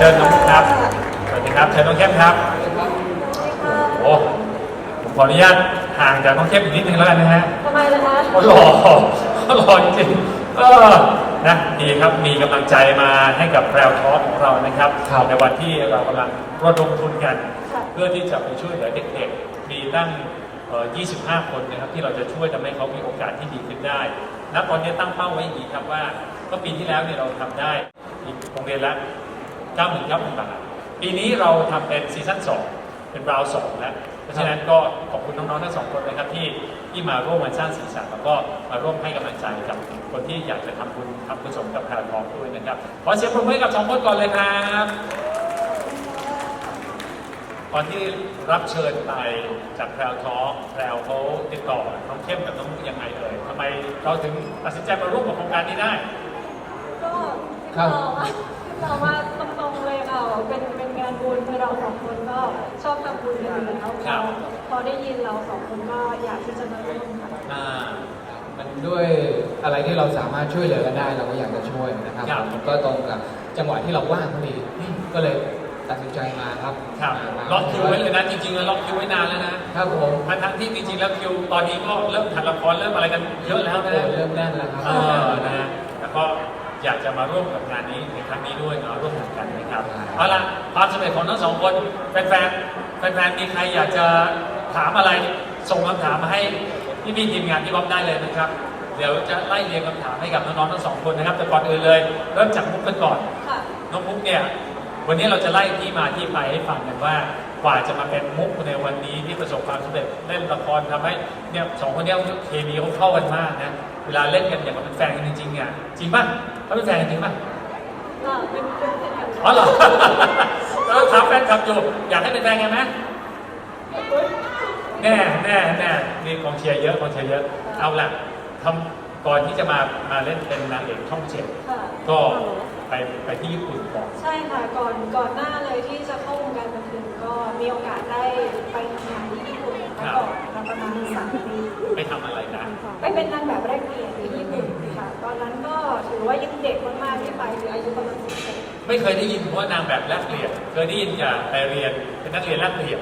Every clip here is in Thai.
เชิญน้องครับ สวัสดีครับเชิญน้องเข้มครับ โอ้ผมขออนุญาตห่างจากน้องเข้มอีกนิดนึงแล้วกันนะฮะทำไมล่ะคะโอ้หล่อหล่อจริงๆเออนะดีครับมีกำลังใจมาให้กับแพรวทอของเรานะครับครับในวันที่เรากำลังระดมทุนกันค่ะเพื่อที่จะไปช่วยเหลือเด็กๆ มีตั้งเอ่อ25 คนนะครับที่เราจะช่วยทำให้เขามีโอกาสที่ดีขึ้นได้ณตอนนี้ตั้งเป้าไว้อย่างนี้ครับว่าก็ปีที่แล้วเนี่ยเราทำได้อีกโรงเรียนละ 9 0 0 0 9 0 0บาท ปีนี้เราทำเป็นซีซั่น2เป็นราวสองแล้ว เพราะฉะนั้นก็ขอบคุณน้องๆทั้งสองคนนะครับที่ที่มาร่วมกันสร้างสีสันแล้วก็มาร่วมให้กำลังใจกับคนที่อยากจะทำบุญทำกุศลกับแพรทองด้วยนะครับ ขอเสียงปรบมือกับสองคนก่อนเลยครับตอนที่รับเชิญไปจากแพรวทอกแพรวเขาติดต่อน้องเข้มกับน้องมุกยังไงเอ่ยทำไมเราถึงตัดสินใจมาร่วมกับโครงการนี้ได้ ก็ติดต่อมาติดต่อมา เลยค่ะเป็นเป็นงานบุญคือเราสองคนก็ชอบทำบุญกันอยู่แล้วครับ พอได้ยินเราสองคนก็อยากที่จะมาร่วมค่ะ อ่า มันด้วยอะไรที่เราสามารถช่วยเหลือกันได้เราก็อยากจะช่วยนะครับครับมันก็ตรงกับจังหวะที่เราว่างพอดีก็เลยตัดสินใจมาครับครับมาล็อกคิวไว้เลยนะจริงๆแล้วล็อกคิวไว้นานแล้วนะครับผมทั้งทั้งๆที่จริงๆแล้วคิวตอนนี้ก็เริ่มถ่ายละครเริ่มอะไรกันเยอะแล้วโอ้นะเริ่มแน่นแล้วครับ เออนะฮะแล้วก็ อยากจะมาร่วมกับงานนี้ในครั้งนี้ด้วยเนาะร่วมกันนะครับเอาละความสำเร็จของทั้งสองคนแฟนๆแฟนๆมีใครอยากจะถามอะไรส่งคำถามมาให้พี่พี่ๆทีมงานที่บ๊อบได้เลยนะครับ เดี๋ยวจะไล่เรียงคำถามให้กับน้องๆทั้งสองคนนะครับ แต่ก่อนอื่นเลย เริ่มจากมุกกันก่อนค่ะน้องมุกเนี่ยวันนี้เราจะไล่ที่มาที่ไปให้ฟังกันว่ากว่าจะมาเป็นมุกในวันนี้ที่ประสบความสำเร็จเล่นละครทำให้เนี่ยสองคนเนี้เคมีเขาเข้ากันมากนะเวลาเล่นกันอย่างกับเป็นแฟนกันจริงๆอะจริงป่ะเขาเป็นแฟนกันจริงป่ะก็เป็นเป็นเป็นแบบอ๋อเหรอแล้วถามแฟนคลับอยู่อยากให้เป็นแฟนกันไหมแน่แน่แน่มีกองเชียร์เยอะกองเชียร์เยอะเอาละทำก่อนที่จะมามาเล่นเป็นนางเอกช่องเจ็ดค่ะก็ไปไปที่ญี่ปุ่นก่อนใช่ค่ะก่อนก่อนหน้าเลยที่จะเข้าวงการบันเทิงก็มีโอกาสได้ไปทำงานที่ ญี่ปุ่นมาก่อนค่ะประมาณสามปีไปทำอะไรนะไปเป็นนางแบบแรกเปลี่ยนที่ญี่ปุ่นค่ะ ตอนนั้นก็ถือว่ายังเด็กมากๆที่ไปคืออายุประมาณสิบขวบไม่เคยได้ยินว่านางแบบแลกเปลี่ยนเคยได้ยินแต่ไปเรียนเป็นนักเรียนแลกเปลี่ยน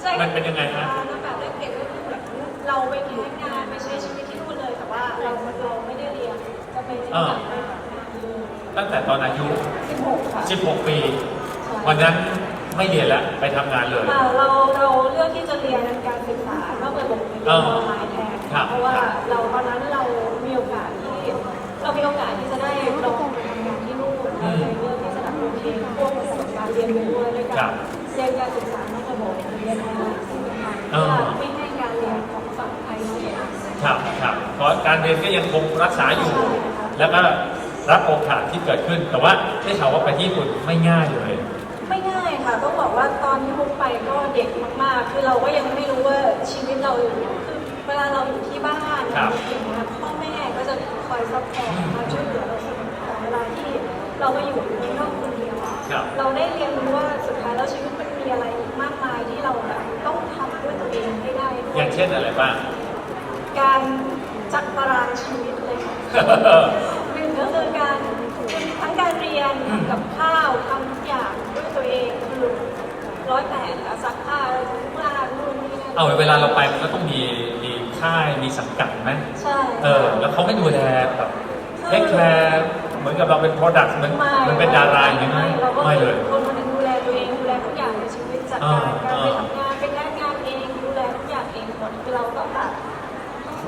ใช่มันเป็นยังไงฮะนางแบบแรกเปลี่ยนก็คือแบบเราไปแค่งานไปใช้ชีวิตที่นู่นเลยแต่ว่าเราเราไม่ได้เรียนจะไปที่แบบไปทำงานเลยตั้งแต่ตอนอายุสิบหกค่ะ 16 ปีใช่วันนั้น ไม่เรียนแล้วไปทำงานเลยค่ะเราเราเลือกที่จะเรียนการศึกษานอกระบบเป็นออนไลน์แทนครับ เพราะว่าครับเราตอนนั้นเรามีโอกาสที่เรามีโอกาสที่จะได้ลองไปทำงานที่นู่นเราเลยเลือกที่จะแบบโอเคควบประสบการณ์เรียนไปด้วยด้วยครัการบเรียนการศึกษานอกระบบเรียนออนไลน์ซึ่งเป็นการอ่าไม่ให้การเรียนของฝั่งไทยเสียครับครับเพราะการเรียนก็ยังคงรักษาอยู่ แล้วก็รับโอกาสที่เกิดขึ้น แต่ว่าได้ข่าวว่าไปที่ญี่ปุ่นไม่ง่ายเลยไม่ง่าย ค่ะต้องบอกว่าตอนที่มุกไปก็เด็กมากๆ คือเราก็ยังไม่รู้ว่าชีวิตเราอยู่คือเวลาเราอยู่ที่บ้านครับอย่างเงี้ยพ่อแม่ก็จะคอยซัพพอร์ตคอยช่วยเหลือเราเสมอแต่เวลาที่เรามาอยู่ในนอกคนเดียวอะครับ เราได้เรียนรู้ว่าสุดท้ายแล้วชีวิตมันมีอะไรอีกมากมายที่เราแบบต้องทำด้วยตัวเองให้ได้ด้วอยย่างเช่นอะไรบ้าง การจัดตารางชีวิตเลยค่ะ หนึ่งก็คือการทั้งการเรียนอืมทำกับข้าวทำทุกอย่างด้วยตัวเองคือ ร้อยแปดอะซักผ้าทุกอย่างนู่นนี่นั่นเอาเวลาเราไปมันก็ต้องมีมีค่ายมีสังกัดไหมใช่เออ แล้วเขาไม่ดูแลแบบเทคแคร์เหมือนกับเราเป็น product เหมือนไม่เหมือนเป็นดาราอย่างนี้ไหมเราก็ไม่เลย คนคนหนึงดูแลตัวเองดูแลทุกอย่างในชีวิตจัดอ่าการการไปอ่าทำงานไปแลกงานเองดูแลทุกอย่างเองหมดคือเราก็แบบ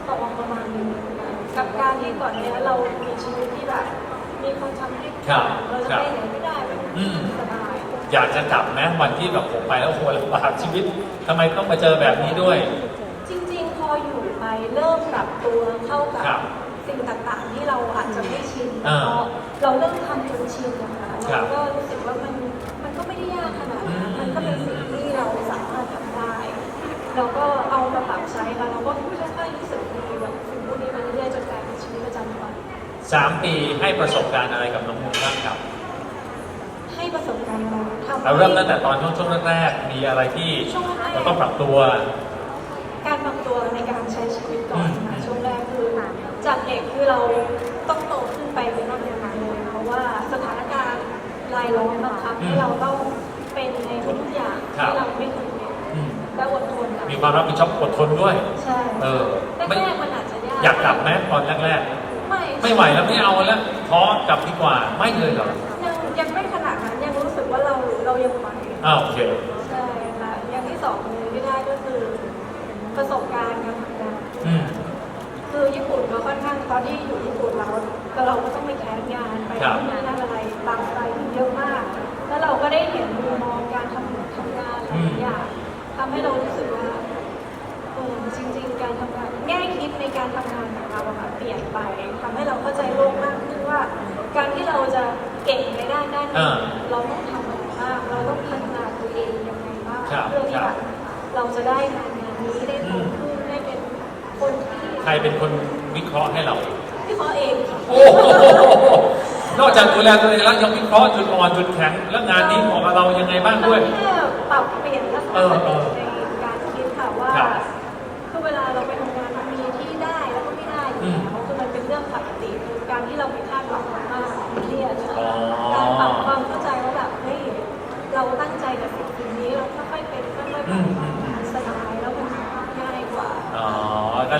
ตกประมาณนึงกับการที่ก่อนเนี้ยเรามีชีวิตที่แบบมีคนทำให้ครับเราจะครับไปไหนไม่ได้มันอืมสบาย อยากจะกลับไหมวันที่แบบผมไปแล้วโอ้โหลำบากชีวิตทำไมต้องมาเจอแบบนี้ด้วย จริงๆ พออยู่ไปเริ่มปรับตัวเข้ากับครับสิ่งต่างๆ ที่เราอาจจะไม่ชินอ่าพอเราเริ่มทำจนชินนะคะครัเราบก็รู้สึกว่ามันมันก็ไม่ได้ยากขนาดนั้นอืมมันก็เป็นสิ่งที่เราสามารถทำได้เราก็เอามาปรับใช้แล้วเราก็ค่อยๆรู้สึกดีแบบสิ่งพวกนี้มันเรื่อยๆจนกลายเป็นชีวิตประจำวัน สามปีให้ประสบการณ์อะไรกับน้องมุกบ้างครับ ให้ประสบการณ์เราทำ เราเริ่มตั้งแต่ตอนช่วงช่วงแรกๆมีอะไรที่ช่วงแรกเราต้องปรับตัว การปรับตัวในการใช้ชีวิตก่อนอืมค่ะช่วงแรกคือจากเด็กคือเราต้องโตขึ้นไปเป็นนอกเรียนมาเลยเพราะว่าสถานการณ์รายล้อมบังคับให้เราต้องเป็นในทุกๆอย่างครับที่เราไม่เคยเป็นอืมและอดทนค่ะมีความรับผิดชอบอดทนด้วยใช่เออไม่แรกๆมันอาจจะยากอยากกลับไหมตอนแรกไม่ๆไม่ไหวแล้วไม่เอาแล้วท้อกลับดีกว่าไม่เลยเหรอยังยังไม่ข เราเรายังไหวอ้าวโอเคใช่ค่ะอย่างที่สองเลยที่ได้ก็คือ ประสบการณ์การทำงานอืม คือญี่ปุ่นเราค่อนข้างตอนที่อยู่ญี่ปุ่นเราแต่เราก็ต้องไปแคสงานไปครับ ทำงานอะไรบางอะไรเยอะมาก แล้วเราก็ได้เห็นมุมมองการทำทำงานหลายอย่างทำให้เรารู้สึกว่าเออจริง ๆ การทำงานแง่คิดในการทำงานของเราอะค่ะเปลี่ยนไปทำให้เราเข้าใจโลกมากขึ้นว่า การที่เราจะเก่งในด้านด้านนี้เราต้องทำอะไรบ้างเราต้องพัฒนาตัวเองยังไงบ้างเพื่อที่แบบเราจะได้งานงานนี้ได้โตขึ้นได้เป็นคนที่ใครเป็นคนวิเคราะห์ให้เราพี่เขาเองค่ะโอ้โหนอกจากดูแลตัวเองแล้วยังวิเคราะห์จุดอ่อนจุดแข็ง แล้วงานนี้เหมาะกับเรายังไงบ้างด้วยเราแค่ปรับเปลี่ยนลักษเอณะอเออ ใน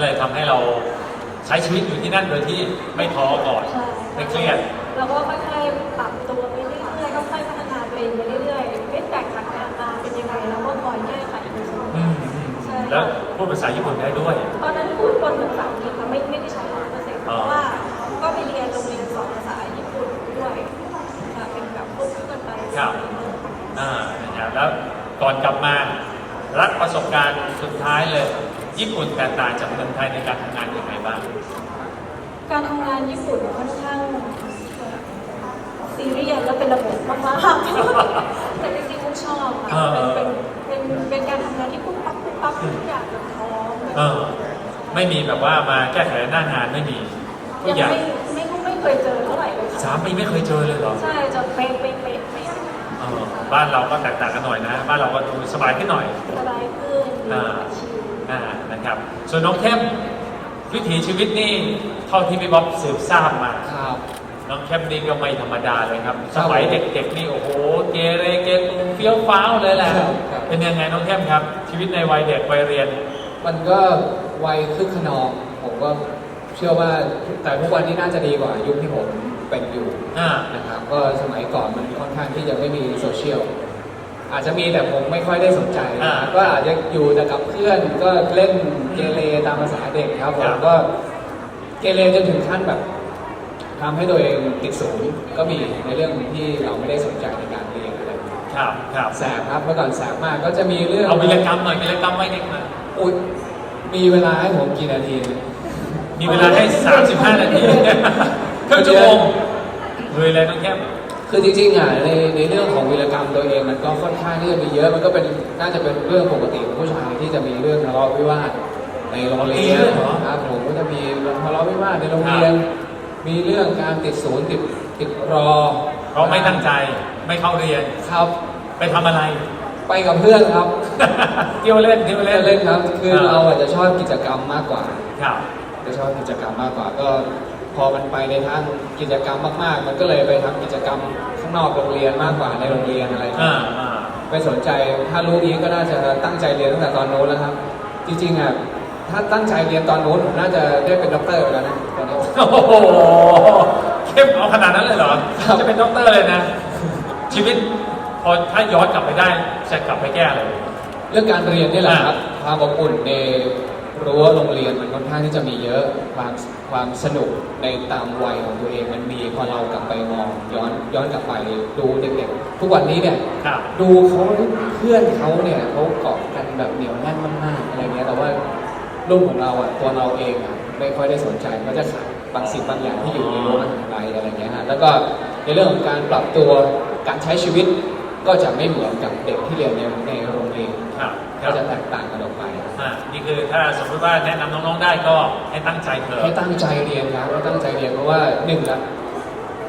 เลยทำให้เราใช้ชีวิตอยู่ที่นั่นโดยที่ไม่ท้อก่อนใช่ไม่เครียด เราก็ค่อยๆปรับตัวไปเรื่อยๆค่อยๆพัฒนาตัวเองไปเรื่อยๆฟีดแบ็กจากงานมาเป็นยังไงเราก็คอยแก้ไขอยู่เสมออืมอืมแล้วพูดภาษาญี่ปุ่นได้ด้วย ตอนนั้นพูดบนภาษาอังกฤษค่ะไม่ไม่ได้ใช้ร้อยเปอร์เซ็นต์เพราะว่าก็ไปเรียนโรงเรียนสอนภาษาญี่ปุ่นด้วยค่ะเป็นแบบควบคู่กันไปครับอ่านะครับแล้วก่อนกลับมารักประสบการณ์สุดท้ายเลย ญี่ปุ่นแตกต่างจากเมืองไทยในการทำงานยังไงบ้าง การทำงานญี่ปุ่นค่อนข้างซีเรียสและเป็นระบบมากๆแต่จริงๆมุกชอบค่ะเป็นเป็นเป็นเป็นการทำงานที่ปุ๊บปั๊บปุ๊บปั๊บทุกอย่างแบบพร้อมเออ ไม่มีแบบว่ามาแก้ไขหน้างานไม่มีทุกยังอย่างไม่ไม่ไม่เคยเจอเท่าไหร่เลยค่ะสามปีไม่เคยเจอเลยเหรอใช่จะเป๊ะเป๊ะเป๊ะเป๊ะเออบ้านเราก็แตกต่างกันหน่อยนะ บ้านเราก็ดูสบายขึ้นหน่อย สบายขึ้นมีอ่าอาชีพ อ่านะครับ ส่วนน้องเข้มวิถีชีวิตนี่เท่าที่พี่บ๊อบสืบทราบมา ครับ น้องเข้มนี่ก็ไม่ธรรมดาเลยครับคสรับมัยเด็กๆนี่โอ้โห เกเรเกตุงเฟี้ยวฟ้าวเลยแหละครับครับ เป็นยังไงน้องเข้มครับ ชีวิตในวัยเด็กวัยเรียน มันก็วัยคึกขนอง ผมก็เชื่อว่าแต่ทุกวันนี้น่าจะดีกว่ายุคที่ผมเป็นอยู่อ่า นะครับ ก็สมัยก่อนมันค่อนข้างที่จะไม่มีโซเชียล อาจจะมีแต่ผมไม่ค่อยได้สนใจ อ่าก็อาจจะอยู่แต่กับเพื่อนก็เล่นเกเรตามภาษาเด็กครับผครัมบ ก็เกเรจนถึงขั้นแบบทำให้ตัวเองติดศูนย์ก็มีในเรื่องที่เราไม่ได้สนใจในการเรียนอะไรครับครับแสบครับเมื่อก่อนแสบมากก็จะมีเรื่อง เอาวิรกรรมหน่อยวิรกรรมไว้เด็กมาอุ๊ยมีเวลาให้ผมกี่นาทีมีเวลาให้ 35 นาทีครึ่งชั่วโมงเลยเลยน้องเข้ม คือจริงๆอะในในเรื่องของวีรกรรมตัวเองมันก็ค่อนข้างที่จะมีเยอะมันก็เป็นน่าจะเป็นเรื่องปกติของผู้ชายที่จะมีเรื่องทะเลาะวิวาทในโรงเรียนมีด้วยเหรอ ครับผมก็จะมีทะเลาะวิวาทในโรงเรียนมีเรื่องการติดศูนย์ติดติดรอเพราะไม่ตั้งใจไม่เข้าเรียนครับ ไปทำอะไร ไปกับเพื่อนครับ เที่ยวเล่นเที่ยวเล่นเล่นครับ คือเราอาจจะชอบกิจกรรมมากกว่า ครับ จะชอบกิจกรรมมากกว่าก็ พอมันไปในทางกิจกรรมมากๆ มันก็เลยไปทำกิจกรรมข้างนอกโรงเรียนมากกว่าในโรงเรียนอะไรอย่างเงี้อ่ายอ่าไม่สนใจถ้ารู้นี้ก็น่าจะตั้งใจเรียนตั้งแต่ตอนโน้นแล้วครับ จริงๆอะถ้าตั้งใจเรียนตอนโน้นผมน่าจะได้เป็นด็อกเตอร์แล้วนะตอนนี้ โอ้โหเข้มเอาขนาดนั้นเลยเหรอ ครับ จะเป็นด็อกเตอร์เลยนะ ชีวิตพอถ้าย้อนกลับไปได้ จะกลับไปแก้เลย เรื่องการเรียนนี่แหละครับความอบอุ่นใน รั้วโรงเรียนมันค่อนข้างที่จะมีเยอะความความสนุกในตามวัยของตัวเองมันมีพอเรากลับไปมองย้อนย้อนกลับไปดูเด็กๆทุกวันนี้เนี่ยครับดูเขาเพื่อนเขาเนี่ยเขาเกาะกันแบบเหนียวแน่นมากๆอะไรเงี้ยแต่ว่ารุ่นของเราอะตัวเราเองอะไม่ค่อยได้สนใจก็จะขาดบางสิ่งบางอย่างที่อยู่ในรั้วมหาลัยอะไรเงี้ยฮะแล้วก็ในเรื่องของการปรับตัวการใช้ชีวิตก็จะไม่เหมือนกับเด็กที่เรียนในในโรงเรียนครับคก็รับจะแตกต่างกันออกไป อ่านี่คือถ้าสมมติว่าแนะนำน้องๆได้ก็ให้ตั้งใจเถให้อะ ตั้งใจเรียนครับให้ตั้งใจเรียนเพราะว่าหนึ่งละ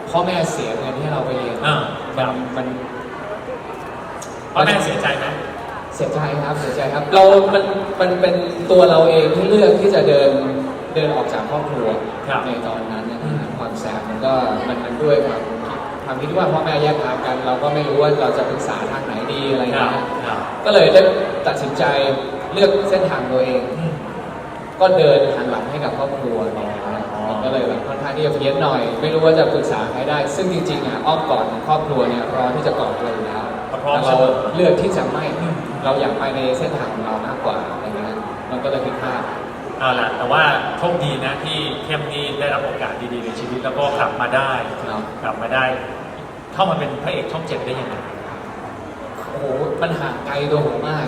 พ่อแม่เสียเงินให้เราไปเรียนอ่าคมัรันบ มันพ่อแม่เสียใจไหมเสียใจครับเสียใจครับ เรา มัน มันเป็นตัวเราเองที่เลือกที่จะเดินเดินออกจากครอบครัวครับในตอนนั้นนะฮะความแสบมันก็มันมันด้วยความคิดความคิดที่ว่าพ่อแม่แยกทางกัน เราก็ไม่รู้ว่าเราจะปรึกษาทางไหนดีอะไรครัเงี้บย ครับ ก็เลยได้ตัดสินใจ เลือกเส้นทางตัวเองอืมก็เดินหันหลังให้กับครอบครัวอะไรเงี้ยอ๋อมันก็เลยแบบค่อนข้างที่จะเพี้ยนหน่อย ไม่รู้ว่าจะปรึกษาใครได้ ซึ่งจริงๆอะอ้อมกอดของครอบครัวเนี่ยรอที่จะกอดเราอยู่แล้วพร้อมแต่เสเรามอเลือกที่จะไม่อืมเราอยากไปในเส้นทางของเรามากกว่าอะไรเงี้ยมันก็เลยผิดพลาด เอาล่ะแต่ว่าโชคดีนะที่เข้มนี่ได้รับโอกาสดีๆในชีวิตแล้วก็กลับมาได้ครับ กลับมาได้ เข้ามาเป็นพระเอกช่องเจ็ดได้ยังไง โอ้โหมันห่างไกลตัวผมมาก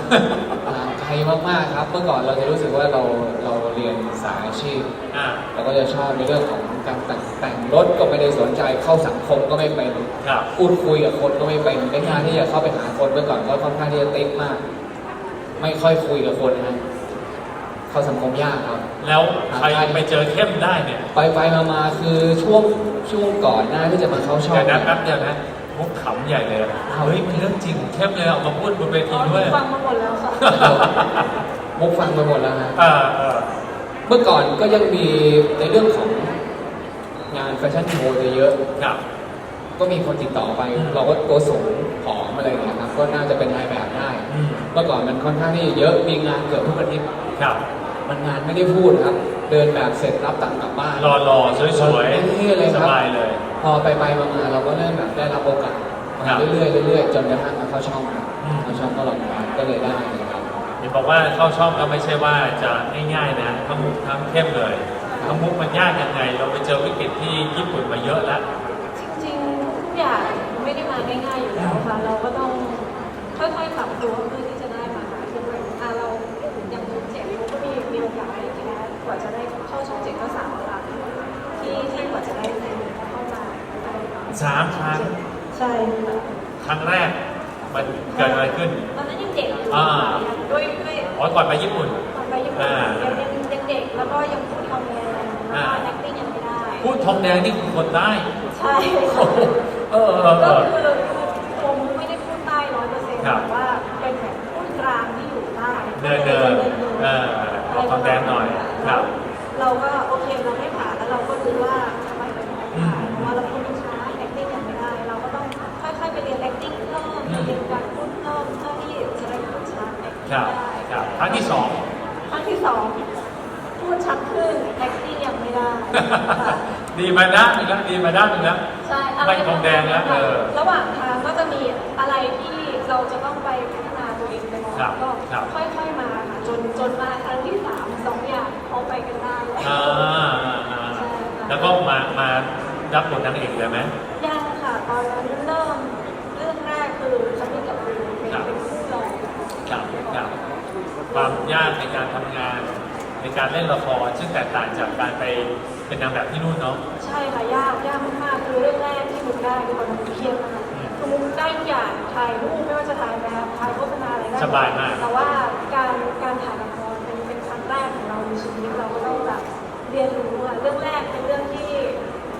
ห่างไกลมากๆครับ เมื่อก่อนเราจะรู้สึกว่าเราเราเรียนสายอาชีพ อ่า เราก็จะชอบในเรื่องของการแต่งแต่งรถก็ไม่ได้สนใจเข้าสังคมก็ไม่เป็นครับ พูดคุยกับคนก็ไม่เป็นในงานที่จะเข้าไปหาคนเมื่อก่อนก็ค่อนข้างที่จะติ๊กมาก ไม่ค่อยคุยกับคนนะเข้าสังคมยากครับ แล้วใครไปเจอเข้มได้เนี่ยไปไปมามาคือช่วงช่วงก่อนหน้าที่จะมาเข้าช่องเดี๋ยวนะเนี่ยแป๊บเดียวนะ มุกขำใหญ่เลยอะเฮ้ยมันเรื่องจริงเข้มเลยเอามาพูดบนเวทีอ๋อด้วยฟังมาหมดแล้วค่ะ มุกฟังไปหมดแล้วฮะ อ่าเออเมื่อก่อนก็ยังมีในเรื่องของงานแฟชั่นโชว์เยอะครับก็มีคนติดต่อไปเราก็ตัวสูงผอมอะไรอย่างเงี้ยครับ ก็น่าจะเป็นนายแบบได้ อืมเมื่อก่อนมันค่อนข้างที่เยอะ มีงานเกือบทุกอาทิตย์ ครับ มันงานไม่ได้พูดครับ เดินแบบเสร็จรับตังค์กลับบ้านรอรอๆสวยเท่เลยๆคสรับ บายเลย พอไปไปๆมาๆเราก็เริ่มแบบได้รับโอกาสครับเรื่อยๆเรื่อยๆจนกระทั่งมาเข้าช่องครับอืม เข้าช่องก็ลองมาก็เลยได้นะครับเห็นบอกว่าเข้าช่องก็ไม่ใช่ว่าจะง่ายๆนะทั้งมุกทั้งเข้มเลยทั้งมุกมันยากยังไง เราไปเจอวิกฤตที่ญี่ปุ่นมาเยอะแล้ว จริงๆทุกอย่างไม่ได้มาง่ายๆอยู่แล้วค่ะ เราก็ต้องค่อยๆปรับตัวเพื่อที่จะได้มาคือแบบอะเราอย่างเจ็ดเราก็มีมีโอกาสได้แคสกว่าจะได้เข้าช่องเจ็ดก็สามครั้งที่ที่กว่าจะได้เข้ามา สามครั้งใช่ค่ะครั้งแรกมันเกิดอะไรขึ้น ตอนนั้นยังเด็กอยู่อ่า ด้วยด้วยอ๋อก่อนไปญี่ปุ่น ตอนไปญี่ปุ่นอ่ายังยังยังเด็กแล้วก็ยังพูดทำงานแล้วอ่าก็ acting ยังไม่ได้ พูดทองแดงนี่คือคนใต้ใช่โอ้โหเออเออเอก็อ คือตัวมุกไม่ได้พูดใต้ร้อยเปอร์เซ็นต์ครับแต่ว่าเป็นแบบพูดกลางที่อยู่ใต้เดินเดินเออขอทองแดงหน่อยครับ เราก็โอเคเราไม่ผ่านแล้วเราก็รู้ว่า ครับได้ครับครั้งที่สอง ครั้งที่สองพูดชัดขึ้น acting ยังไม่ได้ค่ะ ดีมาด้านหนึงแล้วดีมาด้านหนึงแล้ว ใช่ไม่ทองแดงแล้วเออระหว่างทางก็จะมีอะไรที่เราจะต้องไปพัฒนาตัวเองไปก่อนครับก็ครับ ค่อยๆมาค่ะจนจนมาครั้งที่สามสองอย่างเอาไปกันได้แล้วอ่าอ่าอ่าแล้วก็มามารับบทนางเอกเลยไหมยังค่ะ ตอนนั้นเริ่มเรื่องแรกคือคำนี้กับคุณเป็นครับเป็นผู้รอง ครับครับความยากในการทำงาน ในการเล่นละครซึ่งแตกต่างจากการไปเป็นนางแบบที่นู่นเนาะใช่ค่ะยากยากมากๆคือเรื่องแรกที่มุกได้คือตอนนั้นมุกเครียดมากอืมคือมุกได้ทุกอย่างถ่ายรูปไม่ว่าจะถ่ายแบบถ่ายโฆษณาอะไรได้สบายมากแต่ว่าการการถ่ายละครเป็นเป็นครั้งแรกของเราในชีวิตเราก็ต้องแบบเรียนรู้อะเรื่องแรกเป็นเรื่องที่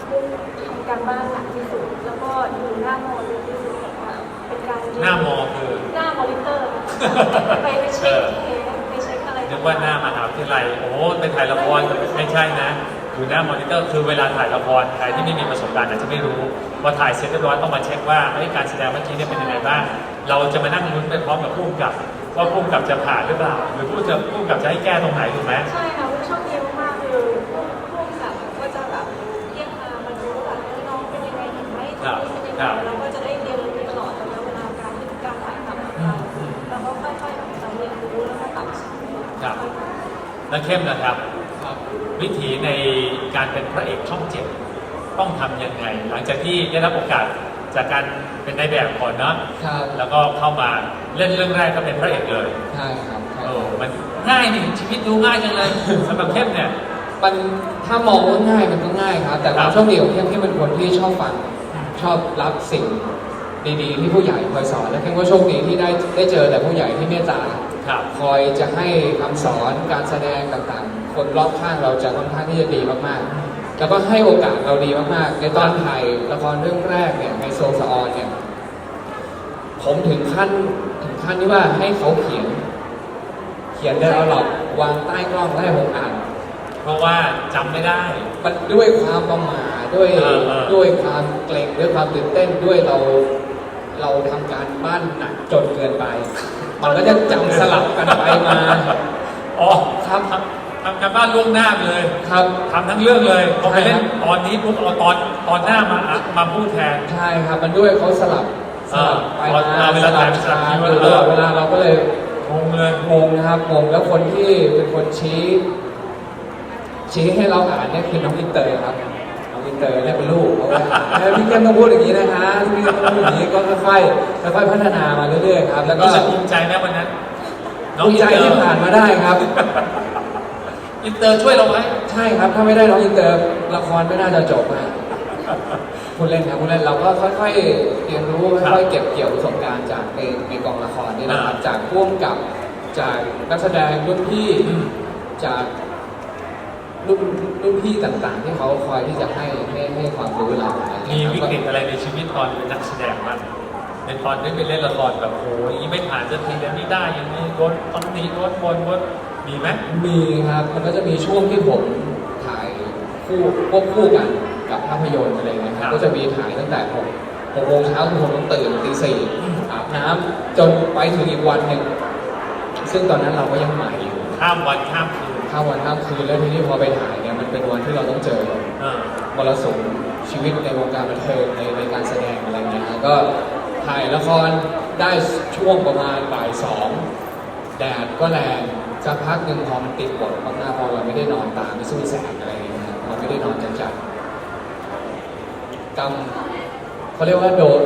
มุกทำการบ้านหนักที่สุด แล้วก็อยู่หน้ามอเยอะที่สุดค่ะเป็นการเรียหน้ามอคือหน้ามอนิเตอร์ ไปไปเช็คเทปไปเช็คอะไรนึกว่าหน้ามหาวิทยาลัยโอ้โหไปถ่ายละครไม่ใช่นะอยู่หน้ามอนิเตอร์คือเวลาถ่ายละครใครที่ไม่มีประสบการณ์อาจจะไม่รู้พอถ่ายเสร็จเรียบร้อยต้องมาเช็คว่าเฮ้ยการแสดงเมื่อกี้เนี่ยเป็นยังไงบ้างเราจะมานั่งลุ้นไปพร้อมกับผู้กำกับว่าผู้กำกับจะผ่านหรือเปล่า หรือผู้จะผู้กำกับจะให้แก้ตรงไหนถูกไหมใช่ค่ะมุกโชคดีมากๆคือพวกพวกแบบก็จะแบบเรียกมามาดูว่าแบบน้องเป็นยังไงเห็นไหมตรงนี้เป็นยังไง แล้วเข้มนะครับครับ วิถีในการเป็นพระเอกช่องเจ็ดต้องทำยังไง หลังจากที่ได้รับโอกาสจากการเป็นนายแบบก่อนเนาะครับแล้วก็เข้ามาเล่นเรื่องแรกก็เป็นพระเอกเลยใช่ครับใช่เออมันง่ายนี่ชีวิตดูง่ายจังเลยสำหรับเข้มเนี่ย มันถ้ามองว่าง่ายมันก็ง่ายครับ แต่ความครับโชคดีของเข้มที่เป็นคนที่ชอบฟังชอบรับสิ่งดีๆที่ผู้ใหญ่คอยสอนและเข้มก็โชคดีที่ได้ได้เจอแต่ผู้ใหญ่ที่เมตตา ครับคอยจะให้คำสอนการแสดงต่างๆ คนรอบข้างเราจะค่อนข้างที่จะดีมากๆ แล้วก็ให้โอกาสเราดีมากๆ ในตอนถ่ายละครเรื่องแรกเนี่ยไฮโซสะออนเนี่ย ผมถึงขั้นถึงขั้นที่ว่าให้เขาเขียน เขียนไดอะล็อกวางใต้กล้องแล้วให้ผมอ่าน เพราะว่าจำไม่ได้ มันด้วยความประมาทด้วยเออเออ ด้วยความเกรงด้วยความตื่นเต้นด้วยเรา เราทำการบ้านหนักจนเกินไป มันก็จะจำสลับกันไปมา อ๋อครับทำทำการบ้านล่วงหน้าไปเลยครับ ทำทั้งเรื่องเลยพอไปเล่นใช่ครับตอนนี้ปุ๊บเอาตอนตอนหน้ามาอะมาพูดแทน ใช่ครับ มันด้วยเขาสลับสลับไปเออมาเวลาสลับถ่ายสลับช้าคิวอยู่ตลอดเวลาเราก็เลยงงเลยงงนะครับงงแล้วคนที่เป็นคนชี้ ชี้ให้เราอ่านเนี่ยคือน้องอินเตอร์ครับน้ องอินเตอร์เนี่ยเป็นลูกเขาว่าเออพี่แก้มต้องพูดอย่างนี้นะคะพี่แก้มต้องพูดอย่างนี้ก็ค่อยๆค่อยๆพัฒนามาเรื่อยๆครับแล้วก็รู้สึกภูมิใจไหมวันนั้นภูมิใจที่ผ่านมาได้ครับ อินเตอร์ช่วยเราไว้ใช่ครับ ถ้าไม่ได้น้องอินเตอร์ละครไม่น่าจะจบนะคุณเล่นครับคุณเล่นเราก็ค่อยๆเรียนรู้ครับค่อยๆเก็บเกี่ยวประสบการณ์จากในในกองละครนี่นะครับอ่าจากพ่วงกับจากนักแสดงรุ่นพี่ อืม จาก รุ่นรุ่นพี่ต่างๆ ที่เขาคอยที่จะให้ให้ให้ความรู้เราอะไรอย่างมีเงี้ยวิครับกฤตอะไรในชีวิตตอนเป็นนักแสดงบ้างเป็นตอนได้ไปเล่นละครแบบโอ้ยางนี้ไม่ผ่านสักทีแล้วไม่ได้อย่างนี้รถต้องหนีรถวนรถมีไหมมีครับมันก็จะมีช่วงที่ผมถ่ายคู่ควบคู่กันกับภาพยนตร์อะไรเงี้ยครับก็จะมีถ่ายตั้งแต่หกหกโมงเช้าคือผมต้องตื่นตีสี่อาบน้ำจนไปถึงอีกวันหนึ่งซึ่งตอนนั้นเราก็ยังใหม่อยู่ข้ามวันข้ามคืน ข้ามวันข้ามคืนแล้วทีนี้พอไปถ่ายเนี่ยมันเป็นวันที่เราต้องเจอเออมรสุมชีวิตในวงการบันเทิงในในการแสดงอะไรเงี้ยก็ถ่ายละครได้ช่วงประมาณบ่ายสองแดดก็แรงสักพักหนึ่งพอมันติดบทมากๆพอเราไม่ได้นอนตามไม่สู้แสงอะไรเงี้ยเราไม่ได้นอนจัดจัดๆกรรมเขาเรียกว่าโดน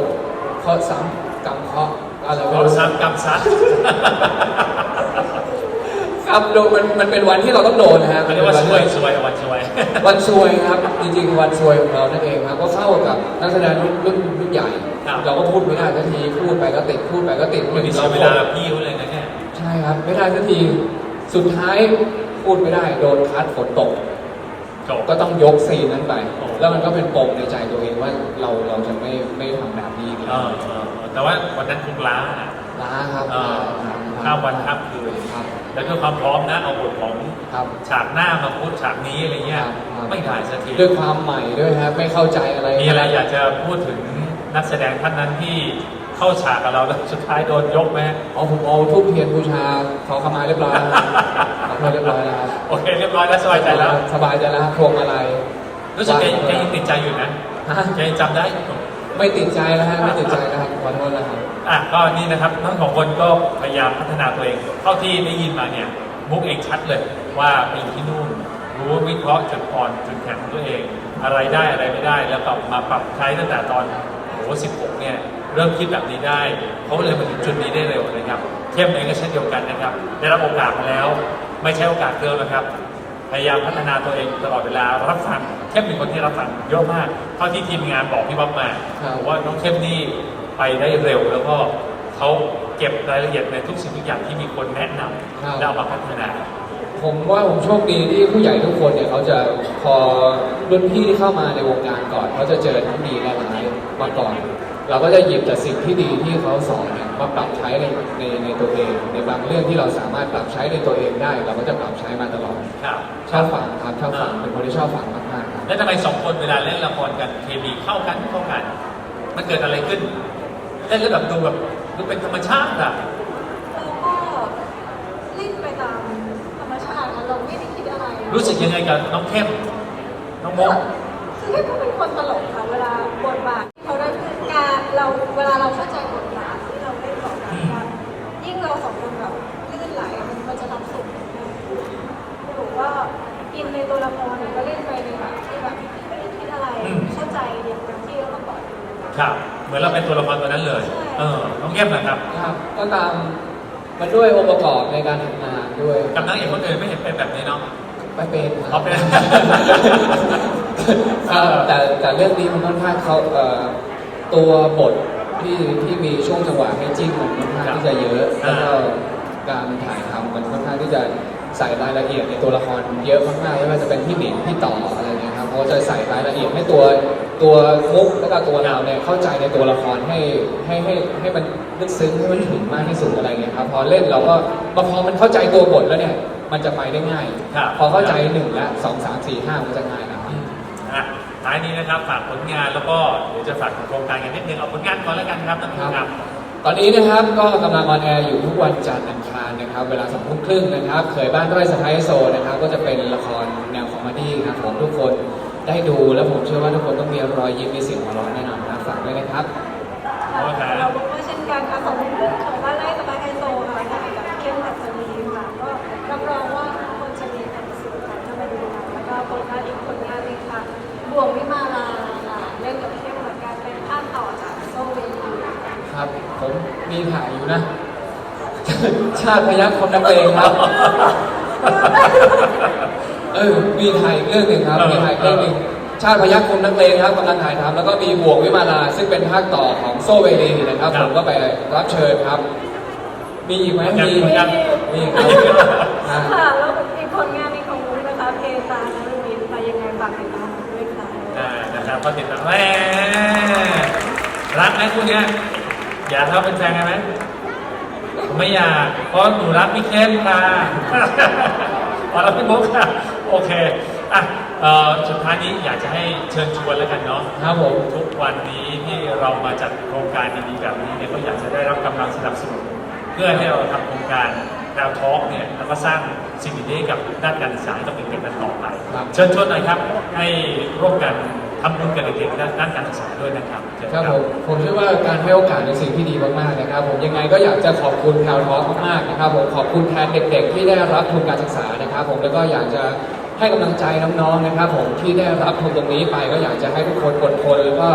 เคราะห์ซ้ำกรรมเคราะห์อะไรไม่เอารู้ซ้ำกรรมซัด ครับโดนมันมันเป็นวันที่เราต้องโดนนะฮะเขาเรียกว่าช่วยช่วยวันช่วย วันซวยครับ จริงๆ วันซวยของเรานั่นเองครับ ก็เข้ากับนักแสดงรุ่นรุ่นรุ่นใหญ่ ครับ เราก็พูดไม่ได้สักทีพูดไปก็ติดพูดไปก็ติดไม่มีเราเวลาพี่เขาเลยนะเนี่ย ใช่ครับ ไม่ได้สักทีสุดท้ายพูดไม่ได้โดนคัดฝนตก จบ ก็ต้องยกซีนนั้นไป โอ้ แล้วมันก็เป็นปมในใจตัวเองว่าเราเราจะไม่ไม่ทำแบบนี้อีกเออเออแต่ว่าวันนั้นคงล้าอะ ล้าครับเออข้ามวันข้ามคืนครับ แล้วก็ความพร้อมนะเอาบทของครับฉากหน้ามาพูดฉากนี้อะไรเงี้ยครับครับ ไม่ได้สักทีด้วยความใหม่ด้วยครับไม่เข้าใจอะไรมีอะไรอยากจะพูดถึงนักแสดงท่านนั้นที่เข้าฉากกับเราแล้วสุดท้ายโดนยกไหมอ๋อผมเอาทูบเทียนบูชาขอขมาเรียบร้อยแล้วครับขอขมาเรียบร้อยแล้วครับโอเคเรียบร้อยแล้วสบายใจแล้ว สบายใจแล้วครับพวงมาลัยรู้สึกแกแกยังติดใจอยู่นะฮะแกยังจำได้อยู่ ไม่ติดใจแล้วฮะไม่ติดใจแล้วครับขอโทษแล้วครับ อะก็นี่นะครับทั้งสองคนก็พยายามพัฒนาตัวเองเท่าที่ได้ยินมาเนี่ยมุกเองชัดเลยว่าไปอยู่ที่นู่น รู้วิเคราะห์จุดอ่อนจุดแข็งของตัวเอง อะไรได้อะไรไม่ได้ แล้วกลับมาปรับใช้ตั้งแต่ตอนโอ้16เนี่ยเริ่มคิดแบบนี้ได้เขาเลยมาถึงจุดนี้ได้เร็วนะครับเข้มเองก็เช่นเดียวกันนะครับ ได้รับโอกาสมาแล้ว ไม่ใช่โอกาสเดิมนะครับ พยายามพัฒนาตัวเองตลอดเวลารับฟังเข้มเป็นคนที่รับฟังเยอะมากเท่าที่ทีมงานบอกพี่บ๊อบมาครับบอกว่าน้องเข้มนี่ไปได้เร็ว แล้วก็เขาเก็บรายละเอียดในทุกสิ่งทุกอย่างที่มีคนแนะนำแล้วเอามาพัฒนา ผมว่าผมโชคดีที่ผู้ใหญ่ทุกคนเนี่ยเขาจะพอรุ่นพี่ที่เข้ามาในวงการก่อนเขาจะเจอทั้งดีและร้ายมาก่อน เราก็จะหยิบแต่สิ่งที่ดีที่เขาสอนเนี่ยมาปรับใช้ในในในตัวเอง ในบางเรื่องที่เราสามารถปรับใช้ในตัวเองได้ เราก็จะปรับใช้มาตลอดครับชอบฟังครับชอบฟังเป็นคนที่ชอบฟังมากๆครับแล้วทำไมสองคนเวลาเล่นละครกันเคมีเข้ากันเข้ากัน มันเกิดอะไรขึ้นเล่นแล้วแบบดูแบบดูเป็นธรรมชาติอะ เราก็เล่นไปตามธรรมชาตินะเราไม่ได้คิดอะไรรู้สึกยังไงกับน้องเข้มน้องมกคือให้เขาเป็นคนตลกค่ะเวลาบทบาทที่เขาได้คือการเราเวลาเราเข้าใจบทบาทที่เราเล่นต่อกันว่ายิ่งเราสองคนแบบลื่นไหลมันมันจะรับสุขหรือว่าอินในตัวละครหรือก็เล่นไปในแบบที่แบบไม่ได้คิดอะไรอืมเข้าใจอย่างเต็มที่แล้วก็ปล่อยครับ เหมือนเราเป็นตัวละครตัวนั้นเลยใช่เออน้องเข้มนะครับครับ ก็ตามมันด้วยองค์ประกอบในการทำงานด้วยกับนางเอกคนอื่นไม่เห็นเป็นแบบนี้เนาะ ไม่เป็นคเขารับเป็นครับแต่แต่เรื่องนี้มันค่อนข้างเขาเอ่อตัวบทที่ที่มีช่วงจังหวะให้จิ้มมันค่อนข้างที่จะเยอะครัแล้บวก็การถ่ายทำมันค่อนข้างที่จะใส่รายละเอียดในตัวละครเยอะมากๆไม่ว่าจะเป็นพี่หนิงพี่ต่ออะไรเงี้ยครับเขาก็จะใส่รายละเอียดให้ตัวตัวมุกแล้วก็ตัวเราเนี่ยเข้าใจในตัวละครให้ให้ให้ให้มันลึกซึ้งให้มันถึงมากที่สุดอะไรเงี้ยครับพอเล่นเราก็พอมันเข้าใจตัวบทแล้วเนี่ย มันจะไปได้ง่าย ครับ พอเข้าใจหนึ่งและสองสามสี่ห้ามันจะง่ายแล้วอืมอะท้ายนี้นะครับฝากผลงานแล้วก็เดี๋ยวจะฝากโครงการกันนิดนึงเอาผลงานก่อนแล้วกันครับท่านผู้ชมครับ ตอนนี้นะครับก็กำลังออนแอร์อยู่ทุกวันจันทร์อังคารนะครับ เวลาสองทุ่มครึ่งนะครับเคยบ้านด้วยสไปโซนะครับ ก็จะเป็นละครแนวคอมเมดี้ครับผมทุกคนได้ดูแล้วผมเชื่อว่าทุกคนต้องมีรอยยิ้มมีเสียงหัวเราะแน่นอนนะฝากด้วยนะครับค่ะเราบอกว่าเช่นกันค่ะสองคนของบ้านไร่ ครับ ผมมีถ่ายอยู่นะ ชาติพยัคฆ์คนนักเลงครับ เออ มีถ่ายอีกเรื่องหนึ่งครับเออมีถ่ายอีกเรื่องหนึ่งชาติพยัคฆ์คมนักเลงครับกำลังถ่ายทำแล้วก็มีบวกวิมาลาซึ่งเป็นภาคต่อของโซเวลีนะครับ ครัผบ มก็ไปรับเชิญครับ มีอีกไหมยังมียัง มีครับอ่า ค่ะ แล้วอีกผลงานในของมุ้งนะคะเพตาและลูมินค่ะยังไงฝากติดตามด้วยค่ะอ่านะครับก็ติดตามแหมรักไหมคู่เนี้ย อยากเข้าเป็นแฟนกันไหมผมไม่อยาก เพราะหนูรักพี่เข้มค่ะพอรักพี่บุ๊กค่ะ โอเค อะเอ่อสุดท้ายนี้อยากจะให้เชิญชวนแล้วกันเนาะครับผมทุกวันนี้ที่เรามาจัดโครงการดีๆแบบนี้เนี่ยก็อยากจะได้รับกำลังสนับสนุน เพื่อให้เราทำโครงการดาวทอล์กเนี่ยแล้วก็สร้างสิ่งดีๆให้กับด้านการศึกษาให้ต้องเป็นกันต่อไปครับเชิญชวนหน่อยครับ ให้ร่วมกัน ทำบุญกับเด็กๆด้านด้านการศึกษาด้วยนะครับเชิญ ครับผมผมเชื่อว่าการให้โอกาสเป็นสิ่งที่ดีมากๆนะครับ ผมยังไงก็อยากจะขอบคุณแพลวทอล์กมากๆนะครับผมขอบคุณแทนเด็ก ๆ ที่ได้รับทุนการศึกษานะครับ ผมแล้วก็อยากจะให้กำลังใจน้องๆนะครับ ผมที่ได้รับทุนตรงนี้ไปก็อยากจะให้ทุกคนอดทนแล้วก็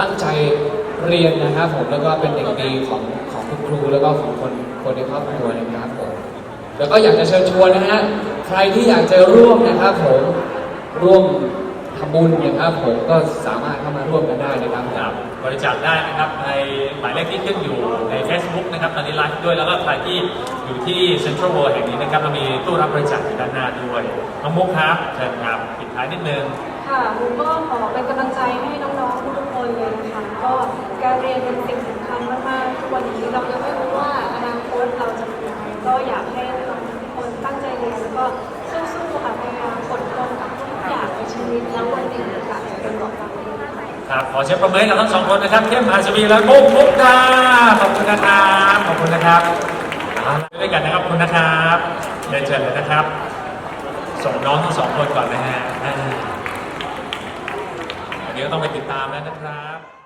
ตั้งใจเรียนนะครับ ผมแล้วก็เป็นเด็กดีของของคุณครูแล้วก็ของคนคนในครอบครัวนะครับผมแล้วก็อยากจะเชิญชวนนะฮะใครที่อยากจะร่วมนะครับ ผมร่วม ทำบุญนะครับผมก็สามารถเข้ามาร่วมกันได้นะครับครับบริจาคได้นะครับในหมายเลขที่ขึ้นอยู่ใน Facebook นะครับตอนนี้ไลฟ์ด้วยแล้วก็ใครที่อยู่ที่เซ็นทรัลเวิลด์แห่งนี้นะครับเรามีตู้รับบริจาคอยู่ด้านหน้าด้วยน้องมุกครับเชิญครับปิดท้ายนิดนึง ค่ะมุกก็ขอเป็นกำลังใจให้น้องๆทุกคนเลยนะคะก็การเรียนเป็นสิ่งสำคัญมากๆทุกวันนี้เรายังไม่รู้ว่าอนาคตเราจะเป็นยังไงก็อยากให้น้องๆทุกคนตั้งใจเรียนแล้วก็สู้ๆค่ะพยายามอดทน ชีวิตแล้ววันหนึ่งค่ะจะเป็นบอกเราเองค่ะครับขอเชิญประเมินกับทั้งสองคนนะครับเข้มอาชวีและมุกมุกดาขอบคุณนะครับขอบคุณนะครับเอาล่ะด้วยกันนะครับขอบคุณนะครับเรียนเชิญเลยนะครับ ส่งน้องทั้งสองคนก่อนนะฮะอ่าวันนี้ก็ต้องไปติดตามแล้วนะครับ